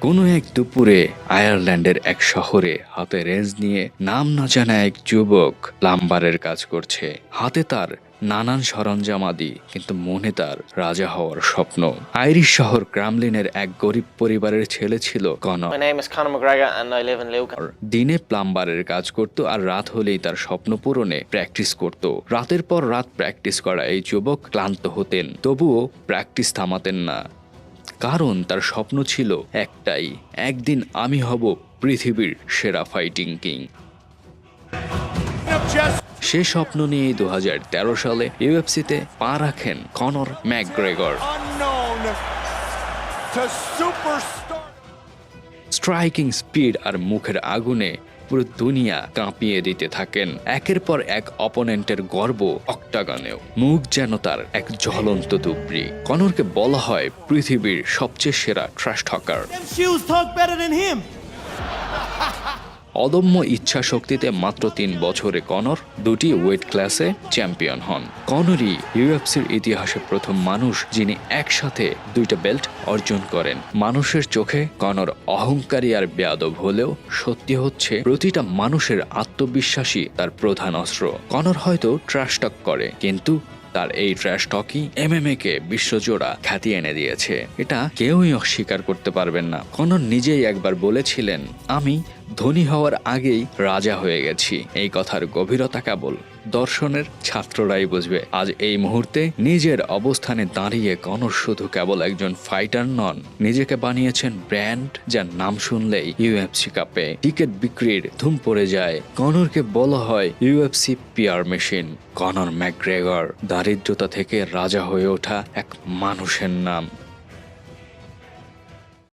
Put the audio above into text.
কোনো এক দুপুরে আয়ারল্যান্ডের এক শহরে হাতে রেঞ্জ নিয়ে নাম না জানা এক যুবক প্লাম্বারের কাজ করছে। হাতে তার নানান সরঞ্জামাদি কিন্তু মনে তার রাজা হওয়ার স্বপ্ন। আইরিশ শহর ক্রামলিনের এক গরিব পরিবারের ছেলে ছিল Lucan. দিনে প্লাম্বারের কাজ করত আর রাত হলেই তার স্বপ্ন পূরণে প্র্যাকটিস করত। রাতের পর রাত প্র্যাকটিস করা এই যুবক ক্লান্ত হতেন তবুও প্র্যাকটিস থামাতেন না। কারণ তার স্বপ্ন ছিল একটাই একদিন আমি হব পৃথিবীর সেরা ফাইটিং কিং সে স্বপ্ন নিয়ে দু হাজার তেরো সালে ইউএফসিতে পা রাখেন কনর ম্যাকগ্রেগর. স্ট্রাইকিং স্পিড আর মুখের আগুনে পুরো দুনিয়া কাঁপিয়ে দিতে থাকেন। একের পর এক অপোনেন্টের গর্ব অক্টাগনেও। মুখ যেন তার এক জ্বলন্ত দুবরি কনরকে বলা হয় পৃথিবীর সবচেয়ে সেরা ট্রাস্ট হকার অদম্য ইচ্ছা শক্তিতে মাত্র তিন বছরে কনর, দুটি ওয়েট ক্লাসে চ্যাম্পিয়ন হন। কনরই ইউএফসির ইতিহাসে প্রথম মানুষ যিনি একসাথে দুইটা বেল্ট অর্জন করেন। মানুষের চোখে কনর অহংকারী আর বেয়াদব হলেও সত্যি হচ্ছে, প্রতিটা মানুষের আত্মবিশ্বাসী তার প্রধান অস্ত্র। কনর হয়তো ট্রাস্টক করে, কিন্তু তার এই ট্র্যাশ টকই এমএমএ কে বিশ্বজোড়া খ্যাতি এনে দিয়েছে। এটা কেউই অস্বীকার করতে পারবেন না। কনর নিজেই একবার বলেছিলেন, আমি ধনী হওয়ার আগেই রাজা হয়ে গেছি। এই কথার গভীরতা কেবল দর্শনের ছাত্ররাই বুঝবে। আজ এই মুহূর্তে নিজের অবস্থানে দাঁড়িয়ে কনর শুধু কেবল একজন ফাইটার নন, নিজেকে বানিয়েছেন ব্র্যান্ড, যার নাম শুনলেই ইউএফসি কাপে টিকিট বিক্রির ধুম পড়ে যায়। কনরকে বলা হয় ইউএফসি পিয়ার মেশিন। কনর ম্যাকগ্রেগর, দারিদ্রতা থেকে রাজা হয়ে ওঠা এক মানুষের নাম।